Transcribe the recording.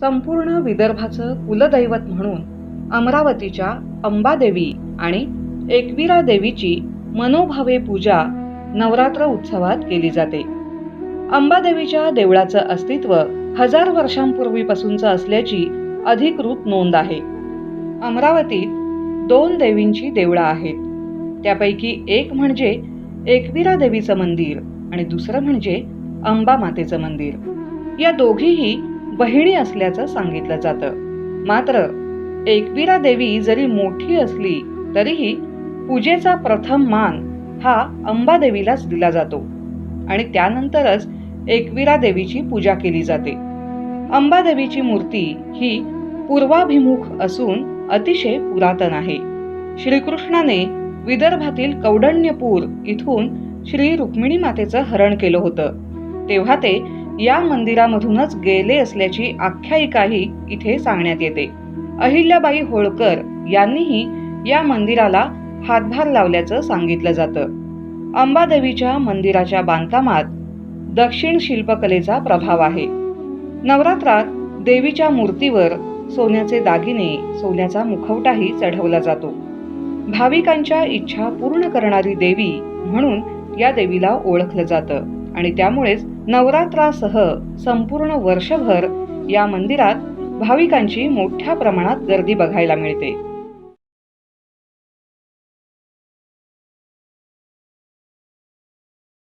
संपूर्ण विदर्भाचं कुलदैवत म्हणून अमरावतीच्या अंबादेवी आणि एकविरा देवीची मनोभावे पूजा नवरात्र उत्सवात केली जाते. अंबादेवीच्या देवळाचं अस्तित्व हजार वर्षांपूर्वीपासूनचं असल्याची अधिकृत नोंद आहे. अमरावतीत दोन देवींची देवळं आहेत. त्यापैकी एक म्हणजे एकविरा देवीचं मंदिर आणि दुसरं म्हणजे अंबा मातेचं मंदिर. या दोघीही बहिणी असल्याचं सांगितलं जातं. मात्र एकविरा देवी जरी मोठी असली तरीही पूजेचा प्रथम मान हा अंबादेवीलाच दिला जातो. आणि त्यानंतरच एकवीरा देवीची पूजा केली जाते. अंबादेवीची मूर्ती ही पूर्वाभिमुख असून अतिशय पुरातन आहे. श्रीकृष्णाने विदर्भातील कौडण्यपूर इथून श्री रुक्मिणी मातेचं हरण केलं होतं. तेव्हा ते या मंदिरामधूनच गेले असल्याची आख्यायिकाही इथे सांगण्यात येते. अहिल्याबाई होळकर यांनीही या मंदिराला हातभार लावल्याचं सांगितलं जातं. अंबादेवीच्या मंदिराच्या बांधकामात दक्षिण शिल्पकलेचा प्रभाव आहे. नवरात्रात देवीच्या मूर्तीवर सोन्याचे दागिने सोन्याचा मुखवटाही चढवला जातो. भाविकांच्या इच्छा पूर्ण करणारी देवी म्हणून या देवीला ओळखलं जातं आणि त्यामुळेच नवरात्रासह संपूर्ण वर्षभर या मंदिरात भाविकांची मोठ्या प्रमाणात गर्दी बघायला मिळते.